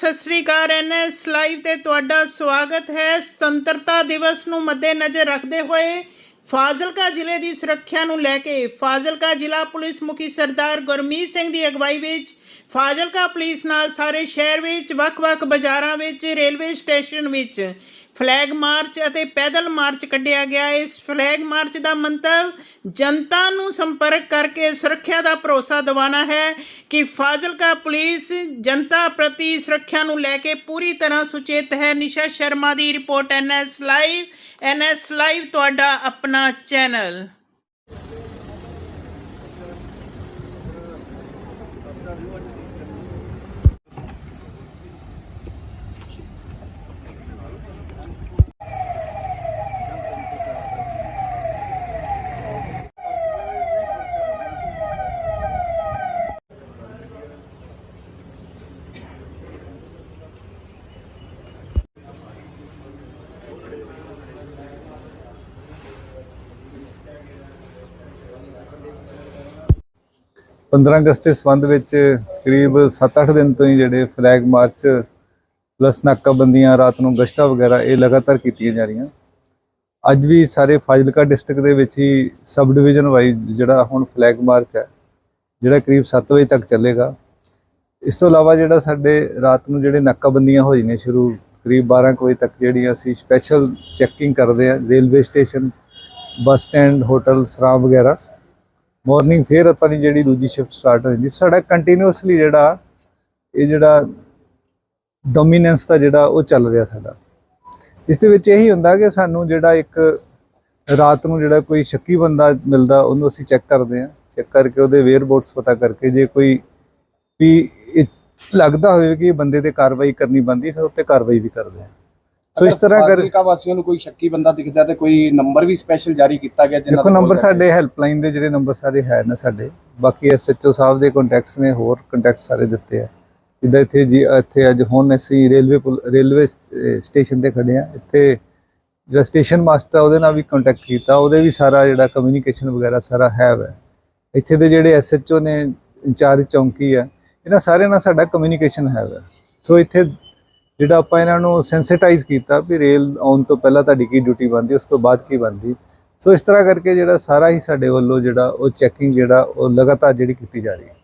ਸਤਿ ਸ੍ਰੀ ਅਕਾਲ NS live ਤੇ ਤੁਹਾਡਾ ਸਵਾਗਤ ਹੈ। ਸੁਤੰਤਰਤਾ ਦਿਵਸ ਨੂੰ ਮੱਦੇਨਜ਼ਰ ਰੱਖਦੇ ਹੋਏ ਫਾਜ਼ਿਲਕਾ ਜ਼ਿਲ੍ਹੇ ਦੀ ਸੁਰੱਖਿਆ ਨੂੰ ਲੈ ਕੇ ਫਾਜ਼ਿਲਕਾ ਜ਼ਿਲ੍ਹਾ ਪੁਲਿਸ ਮੁਖੀ ਸਰਦਾਰ ਗੁਰਮੀਤ ਸਿੰਘ ਦੀ ਅਗਵਾਈ ਵਿੱਚ ਫਾਜ਼ਿਲਕਾ ਪੁਲਿਸ ਨਾਲ ਸਾਰੇ ਸ਼ਹਿਰ ਵਿੱਚ, ਵੱਖ-ਵੱਖ ਬਾਜ਼ਾਰਾਂ ਵਿੱਚ, ਰੇਲਵੇ ਸਟੇਸ਼ਨ ਵਿੱਚ ਫਲੈਗ ਮਾਰਚ ਅਤੇ ਪੈਦਲ ਮਾਰਚ ਕੱਢਿਆ ਗਿਆ। ਇਸ ਫਲੈਗ ਮਾਰਚ ਦਾ ਮੰਤਵ, ਜਨਤਾ ਨੂੰ ਸੰਪਰਕ ਕਰਕੇ ਸੁਰੱਖਿਆ ਦਾ ਭਰੋਸਾ ਦਿਵਾਉਣਾ ਹੈ ਕਿ ਫਾਜ਼ਿਲਕਾ ਪੁਲਿਸ ਜਨਤਾ ਪ੍ਰਤੀ ਸੁਰੱਖਿਆ ਨੂੰ ਲੈ ਕੇ ਪੂਰੀ ਤਰ੍ਹਾਂ ਸੁਚੇਤ ਹੈ। ਨਿਸ਼ਾ ਸ਼ਰਮਾ ਦੀ report NS live NS live, ਤੁਹਾਡਾ ਆਪਣਾ ਚੈਨਲ। everyone ਪੰਦਰਾਂ ਅਗਸਤ ਦੇ ਸੰਬੰਧ ਵਿੱਚ ਕਰੀਬ 7-8 ਦਿਨ ਤੋਂ ਹੀ ਜਿਹੜੇ ਫਲੈਗ ਮਾਰਚ ਪਲੱਸ ਨਾਕਾਬੰਦੀਆਂ, ਰਾਤ ਨੂੰ ਗਸ਼ਤਾਂ ਵਗੈਰਾ ਇਹ ਲਗਾਤਾਰ ਕੀਤੀਆਂ ਜਾ ਰਹੀਆਂ। ਅੱਜ ਵੀ ਸਾਰੇ ਫਾਜ਼ਿਲਕਾ ਡਿਸਟ੍ਰਿਕਟ ਦੇ ਵਿੱਚ ਹੀ ਸਬ ਡਿਵੀਜ਼ਨ ਵਾਈਜ਼ ਜਿਹੜਾ ਹੁਣ ਫਲੈਗ ਮਾਰਚ ਹੈ, ਜਿਹੜਾ ਕਰੀਬ 7 ਵਜੇ ਤੱਕ ਚੱਲੇਗਾ। ਇਸ ਤੋਂ ਇਲਾਵਾ ਜਿਹੜਾ ਸਾਡੇ ਰਾਤ ਨੂੰ ਜਿਹੜੇ ਨਾਕਾਬੰਦੀਆਂ ਹੋ ਜਾਂਦੀਆਂ ਸ਼ੁਰੂ, ਕਰੀਬ 12 ਕੁ ਵਜੇ ਤੱਕ ਜਿਹੜੀਆਂ ਅਸੀਂ ਸਪੈਸ਼ਲ ਚੈਕਿੰਗ ਕਰਦੇ ਆ railway station bus stand hotel ਸਰਾਂ ਵਗੈਰਾ। ਮਾਰਨਿੰਗ ਫੇਰ ਆਪਾਂ ਦੀ ਜਿਹੜੀ ਦੂਜੀ ਸ਼ਿਫਟ ਸਟਾਰਟ ਹੋ ਜਾਂਦੀ ਸਾਡਾ ਕੰਟੀਨਿਊਸਲੀ ਜਿਹੜਾ, ਇਹ ਜਿਹੜਾ ਡੋਮੀਨੈਂਸ ਦਾ ਜਿਹੜਾ ਉਹ ਚੱਲ ਰਿਹਾ ਸਾਡਾ। ਇਸ ਦੇ ਵਿੱਚ ਇਹੀ ਹੁੰਦਾ ਕਿ ਸਾਨੂੰ ਜਿਹੜਾ ਇੱਕ ਰਾਤ ਨੂੰ ਜਿਹੜਾ ਕੋਈ ਸ਼ੱਕੀ ਬੰਦਾ ਮਿਲਦਾ, ਉਹਨੂੰ ਅਸੀਂ ਚੈੱਕ ਕਰਦੇ ਹਾਂ। ਚੈੱਕ ਕਰਕੇ ਉਹਦੇ ਵੇਅਰਬੋਟਸ ਪਤਾ ਕਰਕੇ ਜੇ ਕੋਈ ਵੀ ਇਹ ਲੱਗਦਾ ਹੋਵੇ ਕਿ ਬੰਦੇ ਤੇ ਕਾਰਵਾਈ ਕਰਨੀ ਬੰਦੀ ਫਿਰ ਉੱਤੇ ਕਾਰਵਾਈ ਵੀ ਕਰਦੇ ਹਾਂ। ਸੋ ਇਸ ਤਰ੍ਹਾਂ ਕਰ ਫਾਜ਼ਿਲਕਾ ਵਾਸੀਆਂ ਨੂੰ ਕੋਈ ਸ਼ੱਕੀ ਬੰਦਾ ਦਿਖਦਾ ਤੇ ਕੋਈ ਨੰਬਰ ਵੀ ਸਪੈਸ਼ਲ ਜਾਰੀ ਕੀਤਾ ਗਿਆ ਦੇਖੋ ਦਾ ਨੰਬਰ ਸਾਡੇ ਹੈਲਪਲਾਈਨ ਦੇ ਜਿਹੜੇ ਨੰਬਰ ਸਾਰੇ ਹੈ ਨਾ ਸਾਡੇ। ਬਾਕੀ ਐਸਐਚਓ ਸਾਹਿਬ ਦੇ ਕੰਟੈਕਟਸ ਨੇ ਹੋਰ ਕੰਟੈਕਟ ਸਾਰੇ ਦਿੱਤੇ ਆ। ਜਿੱਦਾਂ ਇੱਥੇ ਜੀ ਇੱਥੇ ਅੱਜ ਹੁਣ ਅਸੀਂ ਰੇਲਵੇ ਰੇਲਵੇ ਸਟੇਸ਼ਨ ਤੇ ਖੜੇ ਆ। ਇੱਥੇ ਜਿਹੜਾ ਸਟੇਸ਼ਨ ਮਾਸਟਰ ਆ ਉਹਦੇ ਨਾਲ ਵੀ ਕੰਟੈਕਟ ਕੀਤਾ। ਉਹਦੇ ਵੀ ਸਾਰਾ ਜਿਹੜਾ ਕਮਿਊਨੀਕੇਸ਼ਨ ਵਗੈਰਾ ਸਾਰਾ ਹੈ ਵੈ। ਇੱਥੇ ਦੇ ਜਿਹੜੇ ਐਸਐਚਓ ਨੇ ਇੰਚਾਰਜ ਚੌਂਕੀ ਆ ਇਹਨਾਂ ਸਾਰਿਆਂ ਨਾਲ ਸਾਡਾ ਕਮਿਊਨੀਕੇਸ਼ਨ ਹੈ ਵੈ। ਸੋ ਇੱਥੇ ਜਿਹੜਾ ਆਪਾਂ ਇਹਨਾਂ ਨੂੰ ਸੈਂਸਿਟਾਈਜ਼ ਕੀਤਾ ਵੀ ਰੇਲ ਆਉਣ ਤੋਂ ਪਹਿਲਾਂ ਤੁਹਾਡੀ ਕੀ ਡਿਊਟੀ ਬਣਦੀ, ਉਸ ਤੋਂ ਬਾਅਦ ਕੀ ਬਣਦੀ। ਸੋ ਇਸ ਤਰ੍ਹਾਂ ਕਰਕੇ ਜਿਹੜਾ ਸਾਰਾ ਹੀ ਸਾਡੇ ਵੱਲੋਂ ਜਿਹੜਾ ਉਹ ਚੈਕਿੰਗ ਜਿਹੜਾ ਉਹ ਲਗਾਤਾਰ ਜਿਹੜੀ ਕੀਤੀ ਜਾ ਰਹੀ ਹੈ।